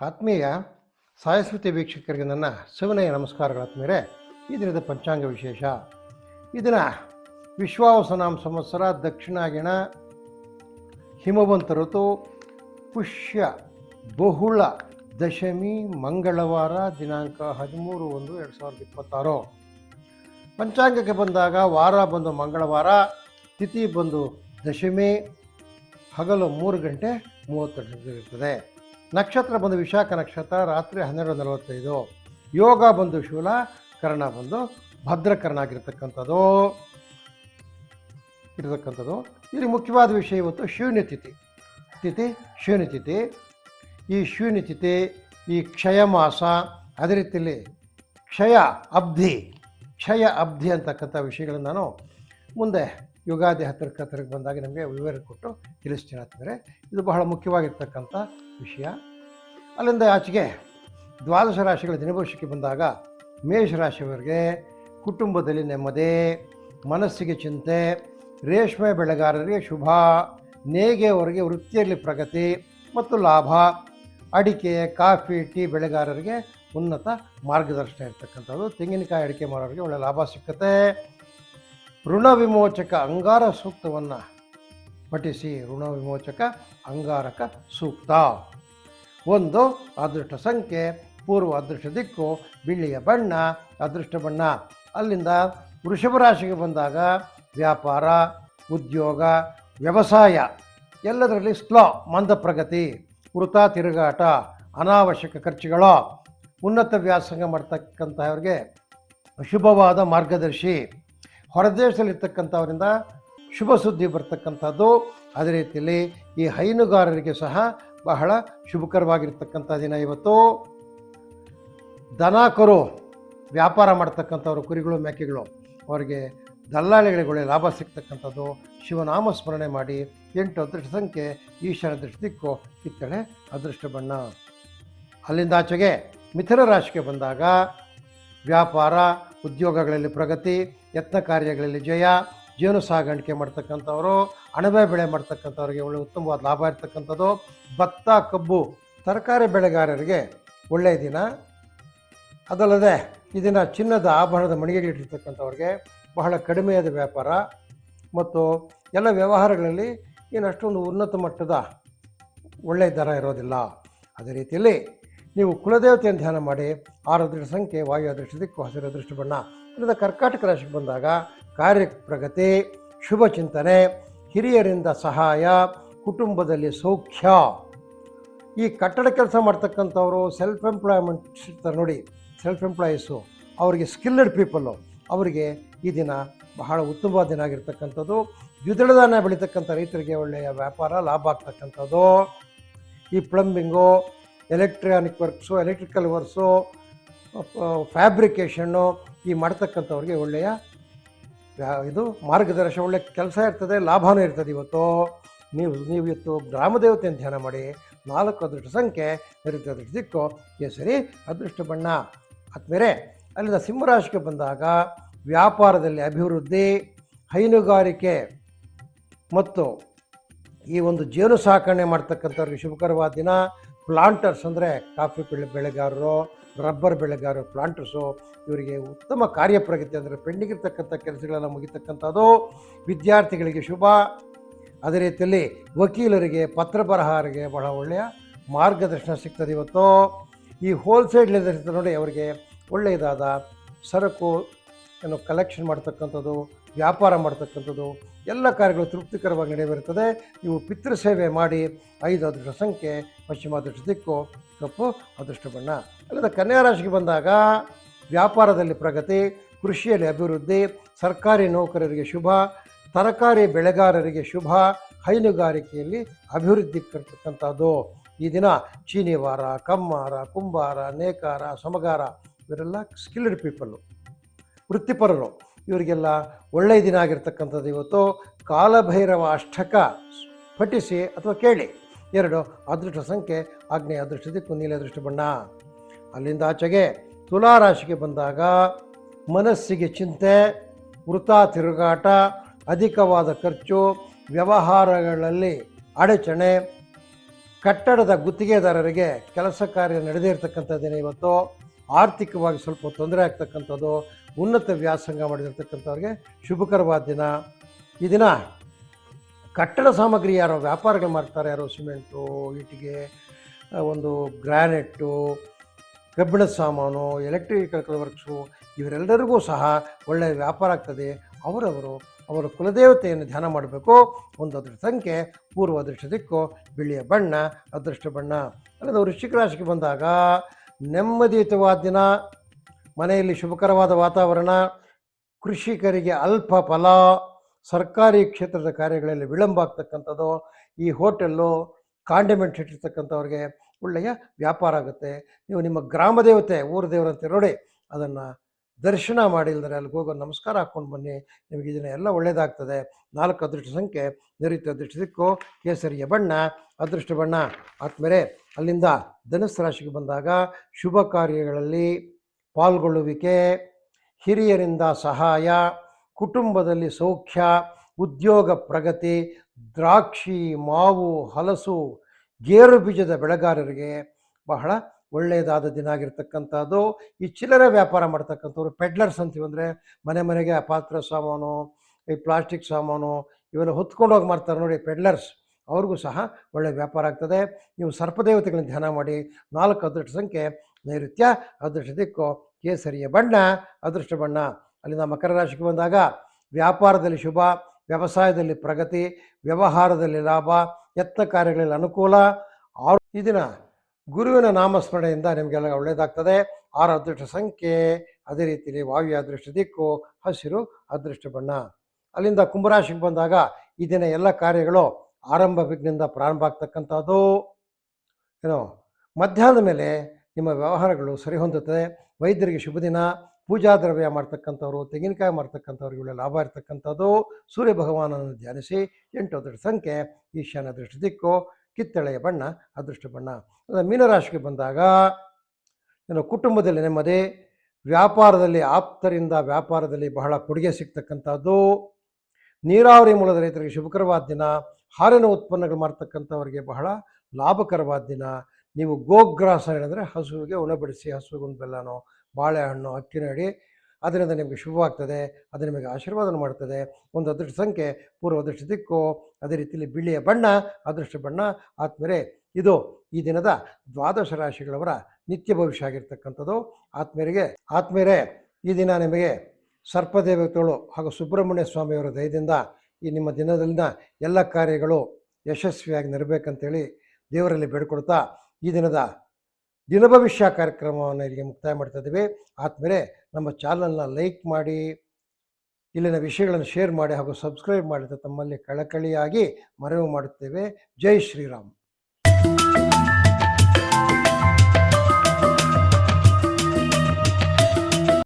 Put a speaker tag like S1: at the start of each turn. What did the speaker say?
S1: ಆತ್ಮೀಯ ಸಾಯಸ್ಮೃತಿ ವೀಕ್ಷಕರಿಗೆ ನನ್ನ ಸವಿನಯ ನಮಸ್ಕಾರಗಳ ಆತ್ಮೀಯರೇ. ಈ ದಿನದ ಪಂಚಾಂಗ ವಿಶೇಷ. ಈ ದಿನ ವಿಶ್ವಾವಸನಾಂ ಸಂವತ್ಸರ ದಕ್ಷಿಣಾಗಿಣ ಹಿಮವಂತ ಋತು ಪುಷ್ಯ ಬಹುಳ ದಶಮಿ ಮಂಗಳವಾರ ದಿನಾಂಕ ಹದಿಮೂರು ಒಂದು ಎರಡು ಸಾವಿರದ ಇಪ್ಪತ್ತಾರು. ಪಂಚಾಂಗಕ್ಕೆ ಬಂದಾಗ ವಾರ ಬಂದು ಮಂಗಳವಾರ, ತಿಥಿ ಬಂದು ದಶಮಿ, ಹಗಲು ಮೂರು ಗಂಟೆ ಮೂವತ್ತೆರಡು ಇರ್ತದೆ. ನಕ್ಷತ್ರ ಬಂದು ವಿಶಾಖ ನಕ್ಷತ್ರ, ರಾತ್ರಿ ಹನ್ನೆರಡು ನಲವತ್ತೈದು. ಯೋಗ ಬಂದು ಶೂಲ, ಕರ್ಣ ಬಂದು ಭದ್ರಕರ್ಣ ಆಗಿರ್ತಕ್ಕಂಥದ್ದು. ಇರತಕ್ಕಂಥದ್ದು. ಇಲ್ಲಿ ಮುಖ್ಯವಾದ ವಿಷಯ ಇವತ್ತು ಶೂನ್ಯ ತಿಥಿ. ತಿಥಿ ಶೂನ್ಯ ತಿಥಿ. ಈ ಶೂನ್ಯ ತಿಥಿ, ಈ ಕ್ಷಯ ಮಾಸ, ಅದೇ ರೀತಿಯಲ್ಲಿ ಕ್ಷಯ ಅಬ್ಧಿ ಕ್ಷಯ ಅಬ್ಧಿ ಅಂತಕ್ಕಂಥ ವಿಷಯಗಳನ್ನು ನಾನು ಮುಂದೆ ಯುಗಾದಿ ಹತ್ತಿರಕ್ಕೆ ಹತ್ತಿರಕ್ಕೆ ಬಂದಾಗ ನಮಗೆ ವಿವರ ಕೊಟ್ಟು ತಿಳಿಸ್ತೀನಿ ಅಂತಂದರೆ ಇದು ಬಹಳ ಮುಖ್ಯವಾಗಿರ್ತಕ್ಕಂಥ ವಿಷಯ. ಅಲ್ಲಿಂದ ಆಚೆಗೆ ದ್ವಾದಶ ರಾಶಿಗಳ ದಿನಭವಿಷ್ಯಕ್ಕೆ ಬಂದಾಗ ಮೇಷರಾಶಿಯವರಿಗೆ ಕುಟುಂಬದಲ್ಲಿ ನೆಮ್ಮದಿ, ಮನಸ್ಸಿಗೆ ಚಿಂತೆ, ರೇಷ್ಮೆ ಬೆಳೆಗಾರರಿಗೆ ಶುಭ ನೇಗೆಯವರಿಗೆ ವೃತ್ತಿಯಲ್ಲಿ ಪ್ರಗತಿ ಮತ್ತು ಲಾಭ, ಅಡಿಕೆ, ಕಾಫಿ, ಟೀ ಬೆಳೆಗಾರರಿಗೆ ಉನ್ನತ ಮಾರ್ಗದರ್ಶನ ಇರ್ತಕ್ಕಂಥದ್ದು. ತೆಂಗಿನಕಾಯಿ ಅಡಿಕೆ ಮಾರೋರಿಗೆ ಒಳ್ಳೆಯ ಲಾಭ ಸಿಕ್ಕತ್ತೆ. ಋಣ ವಿಮೋಚಕ ಅಂಗಾರ ಸೂಕ್ತವನ್ನು ಪಠಿಸಿ ಋಣ ವಿಮೋಚಕ ಅಂಗಾರಕ ಸೂಕ್ತ. ಒಂದು, ಅದೃಷ್ಟ ಸಂಖ್ಯೆ. ಪೂರ್ವ ಅದೃಷ್ಟ ದಿಕ್ಕು, ಬಿಳಿಯ ಬಣ್ಣ, ಅದೃಷ್ಟ ಬಣ್ಣ. ಅಲ್ಲಿಂದ ವೃಷಭ ರಾಶಿಗೆ ಬಂದಾಗ ವ್ಯಾಪಾರ, ಉದ್ಯೋಗ, ವ್ಯವಸಾಯ. ಎಲ್ಲದರಲ್ಲಿ ಸ್ಲೋ, ಮಂದ ಪ್ರಗತಿ, ವೃತ, ತಿರುಗಾಟ, ಅನಾವಶ್ಯಕ ಖರ್ಚುಗಳು. ಉನ್ನತ ವ್ಯಾಸಂಗ ಮಾಡ್ತಕ್ಕಂಥವ್ರಿಗೆ ಶುಭವಾದ ಮಾರ್ಗದರ್ಶಿ. ಹೊರದೇಶದಲ್ಲಿರ್ತಕ್ಕಂಥವರಿಂದ ಶುಭ ಸುದ್ದಿ ಬರ್ತಕ್ಕಂಥದ್ದು. ಅದೇ ರೀತಿಯಲ್ಲಿ ಈ ಹೈನುಗಾರರಿಗೆ ಸಹ ಬಹಳ ಶುಭಕರವಾಗಿರ್ತಕ್ಕಂಥ ದಿನ ಇವತ್ತು. ದನ ಕರು ವ್ಯಾಪಾರ ಮಾಡ್ತಕ್ಕಂಥವ್ರು, ಕುರಿಗಳು, ಮೇಕೆಗಳು, ಅವರಿಗೆ ದಲ್ಲಾಳಿಗಳಿಗೆ ಲಾಭ ಸಿಗ್ತಕ್ಕಂಥದ್ದು. ಶಿವನಾಮ ಸ್ಮರಣೆ ಮಾಡಿ ಎಂಟು ಅದೃಷ್ಟ ಸಂಖ್ಯೆ ಈಶಾನ ದೃಷ್ಟಿ, ದಿಕ್ಕು, ಕಿತ್ತಳೆ ಅದೃಷ್ಟ ಬಣ್ಣ. ಅಲ್ಲಿಂದ ಆಚೆಗೆ ಮಿಥುನ ರಾಶಿಗೆ ಬಂದಾಗ ವ್ಯಾಪಾರ, ಉದ್ಯೋಗಗಳಲ್ಲಿ ಪ್ರಗತಿ, ಯತ್ನ ಕಾರ್ಯಗಳಲ್ಲಿ ಜಯ ಜೀವನ ಸಾಗಾಣಿಕೆ ಮಾಡ್ತಕ್ಕಂಥವರು, ಅಣಬೆ ಬೆಳೆ ಮಾಡ್ತಕ್ಕಂಥವ್ರಿಗೆ ಒಳ್ಳೆ ಉತ್ತಮವಾದ ಲಾಭ ಇರ್ತಕ್ಕಂಥದ್ದು. ಭತ್ತ, ಕಬ್ಬು, ತರಕಾರಿ ಬೆಳೆಗಾರರಿಗೆ ಒಳ್ಳೆಯ ದಿನ. ಅದಲ್ಲದೆ ಈ ದಿನ ಚಿನ್ನದ ಆಭರಣದ ಮಣಿಗೆಗಳಿಟ್ಟಿರ್ತಕ್ಕಂಥವ್ರಿಗೆ ಬಹಳ ಕಡಿಮೆಯಾದ ವ್ಯಾಪಾರ. ಮತ್ತು ಎಲ್ಲ ವ್ಯವಹಾರಗಳಲ್ಲಿ ಏನು ಅಷ್ಟೊಂದು ಉನ್ನತ ಮಟ್ಟದ ಒಳ್ಳೆಯ ದರ ಇರೋದಿಲ್ಲ. ಅದೇ ರೀತಿಯಲ್ಲಿ ನೀವು ಕುಲದೇವತೆಯನ್ನು ಧ್ಯಾನ ಮಾಡಿ ಆರು ಅದೃಷ್ಟ ಸಂಖ್ಯೆ, ವಾಯು ಅದೃಷ್ಟ ದಿಕ್ಕು, ಹಸಿರು ಅದೃಷ್ಟ ಬಣ್ಣ, ಇಲ್ಲದ ಕರ್ಕಾಟಕ ರಾಶಿಗೆ ಬಂದಾಗ ಕಾರ್ಯ ಪ್ರಗತಿ, ಶುಭ ಚಿಂತನೆ, ಹಿರಿಯರಿಂದ ಸಹಾಯ, ಕುಟುಂಬದಲ್ಲಿ ಸೌಖ್ಯ. ಈ ಕಟ್ಟಡ ಕೆಲಸ ಮಾಡ್ತಕ್ಕಂಥವರು ಸೆಲ್ಫ್ ಎಂಪ್ಲಾಯ್ಮೆಂಟ್ ಇರ್ತಾರೆ ನೋಡಿ ಸೆಲ್ಫ್ ಎಂಪ್ಲಾಯೀಸು ಅವರಿಗೆ ಸ್ಕಿಲ್ಡ್ ಪೀಪಲ್ಲು ಅವರಿಗೆ ಈ ದಿನ ಬಹಳ ಉತ್ತಮ ದಿನ ಆಗಿರ್ತಕ್ಕಂಥದ್ದು. ದ್ವಿದಳ ಧಾನ್ಯ ಬೆಳೀತಕ್ಕಂಥ ರೈತರಿಗೆ ಒಳ್ಳೆಯ ವ್ಯಾಪಾರ, ಲಾಭ ಆಗ್ತಕ್ಕಂಥದ್ದು. ಈ plumbing electronic works, electrical works fabrication ಈ ಮಾಡ್ತಕ್ಕಂಥವ್ರಿಗೆ ಒಳ್ಳೆಯ ಇದು ಮಾರ್ಗದರ್ಶನ ಒಳ್ಳೆಯ ಕೆಲಸ ಇರ್ತದೆ ಲಾಭವೂ ಇರ್ತದೆ ಇವತ್ತು. ನೀವು ನೀವು ಇವತ್ತು ಗ್ರಾಮದೇವತೆಯನ್ನು ಧ್ಯಾನ ಮಾಡಿ, ನಾಲ್ಕು ಅದೃಷ್ಟ ಸಂಖ್ಯೆ ಇರುತ್ತೆ ಅದೃಷ್ಟ ದಿಕ್ಕು, ಕೇಸರಿ ಅದೃಷ್ಟ ಬಣ್ಣ. ಆದ್ಮೇಲೆ ಅಲ್ಲಿಂದ ಸಿಂಹರಾಶಿಗೆ ಬಂದಾಗ ವ್ಯಾಪಾರದಲ್ಲಿ ಅಭಿವೃದ್ಧಿ, ಹೈನುಗಾರಿಕೆ ಮತ್ತು ಈ ಒಂದು ಜೇನು ಸಾಕಣೆ ಮಾಡ್ತಕ್ಕಂಥವ್ರಿಗೆ ಶುಭಕರವಾದ ದಿನ. ಪ್ಲಾಂಟರ್ಸ್ ಅಂದರೆ ಕಾಫಿ ಬೆಳೆ ಬೆಳೆಗಾರರು, ರಬ್ಬರ್ ಬೆಳೆಗಾರರು, ಪ್ಲಾಂಟರ್ಸು ಇವರಿಗೆ ಉತ್ತಮ ಕಾರ್ಯಪ್ರಗತಿ ಅಂದರೆ ಪೆಂಡಿಗಿರ್ತಕ್ಕಂಥ ಕೆಲಸಗಳನ್ನು ಮುಗಿತಕ್ಕಂಥದ್ದು. ವಿದ್ಯಾರ್ಥಿಗಳಿಗೆ ಶುಭ. ಅದೇ ರೀತಿಯಲ್ಲಿ ವಕೀಲರಿಗೆ ಪತ್ರ ಬರಹಾರಿಗೆ ಬಹಳ ಒಳ್ಳೆಯ ಮಾರ್ಗದರ್ಶನ ಸಿಗ್ತದೆ ಇವತ್ತು. ಈ ಹೋಲ್ಸೇಲ್ ನೋಡಿ ಅವರಿಗೆ ಒಳ್ಳೆಯದಾದ ಸರಕು ಏನು ಕಲೆಕ್ಷನ್ ಮಾಡ್ತಕ್ಕಂಥದ್ದು, ವ್ಯಾಪಾರ ಮಾಡ್ತಕ್ಕಂಥದ್ದು, ಎಲ್ಲ ಕಾರ್ಯಗಳು ತೃಪ್ತಿಕರವಾಗಿ ನಡೆಯಬರುತ್ತದೆ ನೀವು ಪಿತೃ ಸೇವೆ ಮಾಡಿ ಐದು ಅದೃಷ್ಟ ಸಂಖ್ಯೆ, ಪಶ್ಚಿಮ ಅದೃಷ್ಟ ದಿಕ್ಕು, ಕಪ್ಪು ಅದೃಷ್ಟ ಬಣ್ಣ. ಅಲ್ಲದ ಕನ್ಯಾ ರಾಶಿಗೆ ಬಂದಾಗ ವ್ಯಾಪಾರದಲ್ಲಿ ಪ್ರಗತಿ, ಕೃಷಿಯಲ್ಲಿ ಅಭಿವೃದ್ಧಿ, ಸರ್ಕಾರಿ ನೌಕರರಿಗೆ ಶುಭ, ತರಕಾರಿ ಬೆಳೆಗಾರರಿಗೆ ಶುಭ, ಹೈನುಗಾರಿಕೆಯಲ್ಲಿ ಅಭಿವೃದ್ಧಿ ಕರ್ತಕ್ಕಂಥದ್ದು ಈ ದಿನ ಚೀನಿವಾರ, ಕಮ್ಮಾರ, ಕುಂಬಾರ, ನೇಕಾರ, ಸಮಗಾರ ಇವರೆಲ್ಲ ಸ್ಕಿಲ್ಡ್ ಪೀಪಲ್ಲು ವೃತ್ತಿಪರರು. ಇವರಿಗೆಲ್ಲ ಒಳ್ಳೆಯ ದಿನ ಆಗಿರ್ತಕ್ಕಂಥದ್ದು ಇವತ್ತು. ಕಾಲಭೈರವ ಅಷ್ಟಕ ಪಠಿಸಿ ಅಥವಾ ಕೇಳಿ. ಎರಡು, ಅದೃಷ್ಟ ಸಂಖ್ಯೆ ಆಗ್ನೇಯ ಅದೃಷ್ಟ ದಿಕ್ಕು, ನೀಲಿ ಅದೃಷ್ಟ ಬಣ್ಣ. ಅಲ್ಲಿಂದ ಆಚೆಗೆ ತುಲಾರಾಶಿಗೆ ಬಂದಾಗ ಮನಸ್ಸಿಗೆ ಚಿಂತೆ, ವೃಥಾ ತಿರುಗಾಟ, ಅಧಿಕವಾದ ಖರ್ಚು, ವ್ಯವಹಾರಗಳಲ್ಲಿ ಅಡಚಣೆ, ಕಟ್ಟಡದ ಗುತ್ತಿಗೆದಾರರಿಗೆ ಕೆಲಸ ಕಾರ್ಯ ನಡೆದೇ ಇವತ್ತು. ಆರ್ಥಿಕವಾಗಿ ಸ್ವಲ್ಪ ತೊಂದರೆ ಆಗ್ತಕ್ಕಂಥದ್ದು. ಉನ್ನತ ವ್ಯಾಸಂಗ ಮಾಡಿರ್ತಕ್ಕಂಥವ್ರಿಗೆ ಶುಭಕರವಾದ ದಿನ. ಈ ದಿನ ಕಟ್ಟಡ ಸಾಮಗ್ರಿ ಯಾರೋ ವ್ಯಾಪಾರಗಳು ಮಾಡ್ತಾರೆ, ಯಾರೋ ಸಿಮೆಂಟು ಇಟ್ಟಿಗೆ ಒಂದು ಗ್ರಾನೈಟು, ಕಬ್ಬಿಣದ ಸಾಮಾನು, ಎಲೆಕ್ಟ್ರಿಕಲ್ ವರ್ಕ್ಸು, ಇವರೆಲ್ಲರಿಗೂ ಸಹ ಒಳ್ಳೆಯ ವ್ಯಾಪಾರ ಆಗ್ತದೆ. ಅವರವರು ಅವರ ಕುಲದೇವತೆಯನ್ನು ಧ್ಯಾನ ಮಾಡಬೇಕು. ಒಂದು ಅದರ ಸಂಖ್ಯೆ, ಪೂರ್ವ ಅದೃಷ್ಟ ದಿಕ್ಕು, ಬಿಳಿಯ ಬಣ್ಣ, ಅದೃಷ್ಟ ಬಣ್ಣ. ಅಲ್ಲದೆ ವೃಶ್ಚಿಕ ರಾಶಿಗೆ ಬಂದಾಗ ನೆಮ್ಮದಿಯುತವಾದ ದಿನ. ಮನೆಯಲ್ಲಿ ಶುಭಕರವಾದ ವಾತಾವರಣ, ಕೃಷಿಕರಿಗೆ ಅಲ್ಪ ಫಲ, ಸರ್ಕಾರಿ ಕ್ಷೇತ್ರದ ಕಾರ್ಯಗಳಲ್ಲಿ ವಿಳಂಬ ಆಗ್ತಕ್ಕಂಥದ್ದು, ಈ ಹೋಟೆಲ್ಲು ಕಾಂಡಿಮೆಂಟ್ ಇಟ್ಟಿರ್ತಕ್ಕಂಥವ್ರಿಗೆ ಒಳ್ಳೆಯ ವ್ಯಾಪಾರ ಆಗುತ್ತೆ. ನೀವು ನಿಮ್ಮ ಗ್ರಾಮ ದೇವತೆ, ಊರ ದೇವರಂತೆ ನೋಡಿ, ಅದನ್ನು ದರ್ಶನ ಮಾಡಿಲ್ದರೆ ಅಲ್ಲಿಗೆ ಹೋಗೋ ನಮಸ್ಕಾರ ಹಾಕ್ಕೊಂಡು ಬನ್ನಿ. ನಿಮಗೆ ಇದನ್ನ ಎಲ್ಲ ಒಳ್ಳೆಯದಾಗ್ತದೆ ನಾಲ್ಕು ಅದೃಷ್ಟ ಸಂಖ್ಯೆ, ನಿರೀತ ಅದೃಷ್ಟ ದಿಕ್ಕು, ಕೇಸರಿಯ ಬಣ್ಣ, ಅದೃಷ್ಟ ಬಣ್ಣ. ಆದ್ಮೇಲೆ ಅಲ್ಲಿಂದ ಧನುಸ್ ರಾಶಿಗೆ ಬಂದಾಗ ಶುಭ ಕಾರ್ಯಗಳಲ್ಲಿ ಪಾಲ್ಗೊಳ್ಳುವಿಕೆ, ಹಿರಿಯರಿಂದ ಸಹಾಯ, ಕುಟುಂಬದಲ್ಲಿ ಸೌಖ್ಯ, ಉದ್ಯೋಗ ಪ್ರಗತಿ, ದ್ರಾಕ್ಷಿ, ಮಾವು, ಹಲಸು, ಗೇರು ಬೀಜದ ಬೆಳೆಗಾರರಿಗೆ ಬಹಳ ಒಳ್ಳೆಯದಾದ ದಿನ ಆಗಿರ್ತಕ್ಕಂಥದ್ದು. ಈ ಚಿಲ್ಲರೆ ವ್ಯಾಪಾರ ಮಾಡ್ತಕ್ಕಂಥವ್ರು ಪೆಡ್ಲರ್ಸ್ ಅಂತೀವಿ ಅಂದರೆ ಮನೆ ಮನೆಗೆ ಆ ಪಾತ್ರ ಸಾಮಾನು, ಈ ಪ್ಲಾಸ್ಟಿಕ್ ಸಾಮಾನು ಇವೆಲ್ಲ ಹೊತ್ಕೊಂಡು ಹೋಗಿ ಮಾಡ್ತಾರೆ ನೋಡಿ ಪೆಡ್ಲರ್ಸ್. ಅವ್ರಿಗೂ ಸಹ ಒಳ್ಳೆಯ ವ್ಯಾಪಾರ ಆಗ್ತದೆ. ನೀವು ಸರ್ಪದೇವತೆಗಳನ್ನ ಧ್ಯಾನ ಮಾಡಿ ನಾಲ್ಕು ಅದೃಷ್ಟ ಸಂಖ್ಯೆ ನೈಋತ್ಯ ಅದೃಷ್ಟ ದಿಕ್ಕು ಕೇಸರಿಯ ಬಣ್ಣ, ಅದೃಷ್ಟ ಬಣ್ಣ. ಅಲ್ಲಿಂದ ಮಕರ ರಾಶಿಗೆ ಬಂದಾಗ ವ್ಯಾಪಾರದಲ್ಲಿ ಶುಭ, ವ್ಯವಸಾಯದಲ್ಲಿ ಪ್ರಗತಿ, ವ್ಯವಹಾರದಲ್ಲಿ ಲಾಭ ಎತ್ತ ಕಾರ್ಯಗಳಲ್ಲಿ ಅನುಕೂಲ. ಆರು ಈ ದಿನ ಗುರುವಿನ ನಾಮಸ್ಮರಣೆಯಿಂದ ನಿಮಗೆಲ್ಲ ಒಳ್ಳೆಯದಾಗ್ತದೆ. ಆರು ಅದೃಷ್ಟ ಸಂಖ್ಯೆ, ಅದೇ ರೀತಿಯಲ್ಲಿ ವಾಯು ಅದೃಷ್ಟ ದಿಕ್ಕು, ಹಸಿರು ಅದೃಷ್ಟ ಬಣ್ಣ. ಅಲ್ಲಿಂದ ಕುಂಭರಾಶಿಗೆ ಬಂದಾಗ ಈ ದಿನ ಎಲ್ಲ ಕಾರ್ಯಗಳು ಆರಂಭ ವಿಘ್ನಿಂದ ಪ್ರಾರಂಭ ಆಗ್ತಕ್ಕಂಥದ್ದು. ಏನು ಮಧ್ಯಾಹ್ನದ ಮೇಲೆ ನಿಮ್ಮ ವ್ಯವಹಾರಗಳು ಸರಿ ಹೊಂದುತ್ತದೆ. ವೈದ್ಯರಿಗೆ ಶುಭ ದಿನ. ಪೂಜಾ ದ್ರವ್ಯ ಮಾಡ್ತಕ್ಕಂಥವ್ರು, ತೆಂಗಿನಕಾಯಿ ಮಾಡ್ತಕ್ಕಂಥವ್ರಿಗೆ ಲಾಭ ಇರ್ತಕ್ಕಂಥದ್ದು. ಸೂರ್ಯ ಭಗವಾನನ್ನು ಧ್ಯಾನಿಸಿ. ಎಂಟು ಅದೃಷ್ಟ ಸಂಖ್ಯೆ. ಈಶಾನ್ಯ ದೃಷ್ಟಿ ದಿಕ್ಕು. ಕಿತ್ತಳೆಯ ಬಣ್ಣ, ಅದೃಷ್ಟ ಬಣ್ಣ. ಅಂದರೆ ಮೀನರಾಶಿಗೆ ಬಂದಾಗ ನನ್ನ ಕುಟುಂಬದಲ್ಲಿ ನೆಮ್ಮದಿ, ವ್ಯಾಪಾರದಲ್ಲಿ ಆಪ್ತರಿಂದ ವ್ಯಾಪಾರದಲ್ಲಿ ಬಹಳ ಕೊಡುಗೆ ಸಿಗ್ತಕ್ಕಂಥದ್ದು. ನೀರಾವರಿ ಮೂಲದ ರೈತರಿಗೆ ಶುಭಕರವಾದ ದಿನ. ಹಾಲಿನ ಉತ್ಪನ್ನಗಳು ಮಾಡ್ತಕ್ಕಂಥವ್ರಿಗೆ ಬಹಳ ಲಾಭಕರವಾದ ದಿನ. ನೀವು ಗೋಗ್ರಾಸ ಹೇಳಿದ್ರೆ ಹಸುವಿಗೆ ಉಣಬಡಿಸಿ ಹಸುವಿಗೆ ಒಂದು ಬೆಲ್ಲನೋ, ಬಾಳೆಹಣ್ಣು ಅಕ್ಕಿ ನೀಡಿ ಅದರಿಂದ ನಿಮಗೆ ಶುಭವಾಗ್ತದೆ ಅದು ನಿಮಗೆ ಆಶೀರ್ವಾದ ಮಾಡ್ತದೆ. ಒಂದು ಅದೃಷ್ಟ ಸಂಖ್ಯೆ, ಪೂರ್ವ ಅದೃಷ್ಟ ದಿಕ್ಕು, ಅದೇ ರೀತಿಯಲ್ಲಿ ಬಿಳಿಯ ಬಣ್ಣ, ಅದೃಷ್ಟ ಬಣ್ಣ, ಆತ್ಮೇರೆ. ಇದು ಈ ದಿನದ ದ್ವಾದಶ ರಾಶಿಗಳವರ ನಿತ್ಯ ಭವಿಷ್ಯ ಆಗಿರ್ತಕ್ಕಂಥದ್ದು. ಆತ್ಮೀಯರಿಗೆ, ಆತ್ಮೀಯರೇ, ಈ ದಿನ ನಿಮಗೆ ಸರ್ಪದೇವತೆಗಳು ಹಾಗೂ ಸುಬ್ರಹ್ಮಣ್ಯ ಸ್ವಾಮಿಯವರ ದಯದಿಂದ ಈ ನಿಮ್ಮ ದಿನದಲ್ಲಿನ ಎಲ್ಲ ಕಾರ್ಯಗಳು ಯಶಸ್ವಿಯಾಗಿ ನೆರಬೇಕಂತೇಳಿ ದೇವರಲ್ಲಿ ಬೇಡ್ಕೊಳ್ತಾ ಈ ದಿನದ ದಿನ ಭವಿಷ್ಯ ಕಾರ್ಯಕ್ರಮವನ್ನು ಇಲ್ಲಿಗೆ ಮುಕ್ತಾಯ ಮಾಡ್ತಾ ಇದ್ದೀವಿ. ಆದ್ಮೇಲೆ ನಮ್ಮ ಚಾನಲ್ನ ಲೈಕ್ ಮಾಡಿ, ಇಲ್ಲಿನ ವಿಷಯಗಳನ್ನು ಶೇರ್ ಮಾಡಿ ಹಾಗೂ ಸಬ್ಸ್ಕ್ರೈಬ್ ಮಾಡಿದ ತಮ್ಮಲ್ಲಿ ಕಳಕಳಿಯಾಗಿ ಮನವಿ ಮಾಡುತ್ತೇವೆ. ಜೈ ಶ್ರೀರಾಮ್.